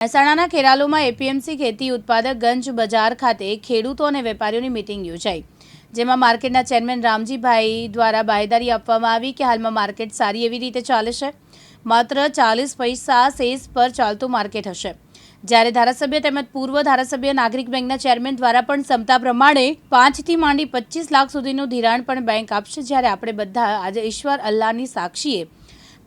મહેસાણાના ખેરાલુમાં એપીએમસી ખેતી ઉત્પાદક ગંજ બજાર ખાતે ખેડૂતો અને વેપારીઓની મિટિંગ યોજાઈ. જેમાં માર્કેટના ચેરમેન રામજીભાઈ દ્વારા બાહેદારી આપવામાં આવી કે હાલમાં માર્કેટ સારી એવી રીતે ચાલે છે માત્ર ચાલીસ પૈસા સેસ પર ચાલતું માર્કેટ હશે. જ્યારે ધારાસભ્ય તેમજ પૂર્વ ધારાસભ્ય નાગરિક બેંકના ચેરમેન દ્વારા પણ ક્ષમતા પ્રમાણે પાંચથી માંડી પચીસ લાખ સુધીનું ધિરાણ પણ બેંક આપશે. જ્યારે આપણે બધા આજે ઈશ્વર અલ્લાહની સાક્ષીએ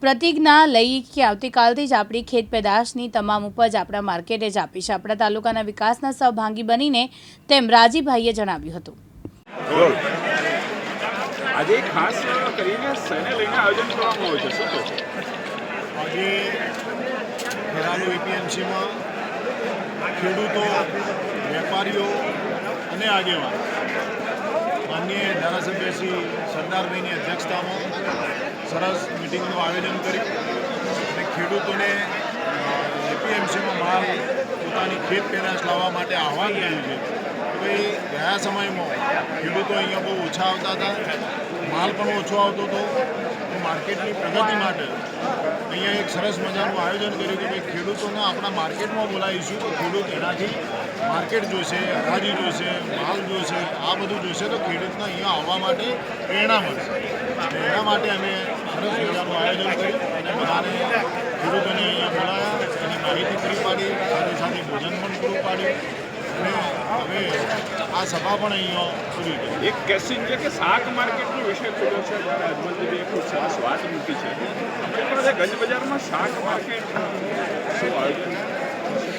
પ્રતિજ્ઞા લઈ કે આવતીકાલથી જ આપણી ખેત પેદાશની તમામ ઉપજ આપણા માર્કેટે જ આપીશ. આપણા તાલુકાના વિકાસના સહભાગી બનીને તેમ રાજીભાઈએ જણાવ્યું હતું. આજે ખાસ કરીને શેને લઈને આયોજન કરવામાં આવ્યું છે? શું કહો આજે ખેરાલુ એપીએમસીમાં ખેડૂતો વેપારીઓ અને આગેવાન માનનીય ધારાસભ્ય શ્રી સરદારભાઈની અધ્યક્ષતામાં સરસ મિટિંગનું આયોજન કર્યું અને ખેડૂતોને એપીએમસીમાં માલ પોતાની ખેત પેદાશ લાવવા માટે આહવાન કર્યું છે. ભાઈ ગયા સમયમાં ખેડૂતો અહીંયા બહુ ઓછા આવતા હતા, માલ પણ ઓછો આવતો હતો. માર્કેટની પ્રગતિ માટે અહીંયા એક સરસ મજાનું આયોજન કર્યું કે ભાઈ ખેડૂતોને આપણા માર્કેટમાં બોલાવીશું. તો ખેડૂત એનાથી માર્કેટ જોશે, હરાજી જોશે, માલ જોશે, આ બધું જોશે તો ખેડૂતને અહીંયા આવવા માટે પ્રેરણા મળશે. એના માટે અમે સરસ મજાનું આયોજન કર્યું અને બધાને ખેડૂતોને અહીંયા બોલાયા અને માહિતી પૂરી પાડી, સાથે સાથે ભોજન પણ પૂરું પાડ્યું. અને હવે આ સભા પણ અહીંયા પૂરી કરી. એક કેસિંગ છે કે શાક માર્કેટનો વિષય ખુલ્લો છે? જ્યારે અજમલજીએ ખૂબ સરસ વાત મૂકી છે. ગંજ બજારમાં શાક માર્કેટ શું આયોજન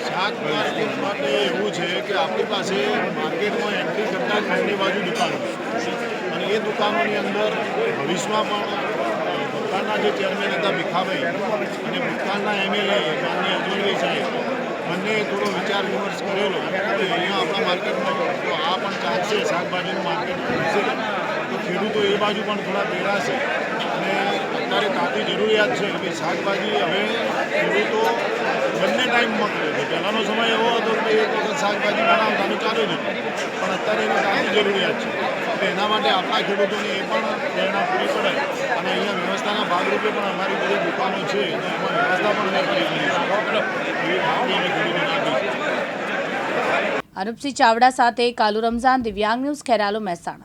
શાક માર્કેટ માટે એવું છે કે આપણી પાસે માર્કેટમાં એન્ટ્રી કરતાં ખાંડની બાજુ દુકાનો અને એ દુકાનોની અંદર ભવિષ્યમાં પણ ભૂતાનના જે ચેરમેન હતા ભીખાભાઈ અને ભૂતાનના એમએલએ માન્ય અજમલભાઈ સાહેબ બંને થોડો વિચાર વિમર્શ કરેલો કે અહીંયા આપણા માર્કેટમાં તો આ પણ ચાલશે, શાકભાજીનું માર્કેટ ખુલશે તો ખેડૂતો એ બાજુ પણ થોડા પહેરાશે અને અત્યારે તાતી જરૂરિયાત છે કે શાકભાજી હવે ખેડૂતો બંને ટાઈમ કરે છે પહેલાંનો સમય એવો હતો કે એક વખત શાકભાજી બનાવતા અને ચાલુ હતું. પણ અત્યારે એની તાતી જરૂરિયાત છે. એના માટે આપણા ખેડૂતોને એ પણ પ્રેરણા પૂરી પડે અને અહીંયા વ્યવસ્થાના ભાગરૂપે પણ અમારી બધી દુકાનો છે એમાં વ્યવસ્થા પણ અમે ચાવડા સાથે કાલુ રમઝાન દિવ્યાંગ ન્યૂઝ, ખેરાલુ મહેસાણા.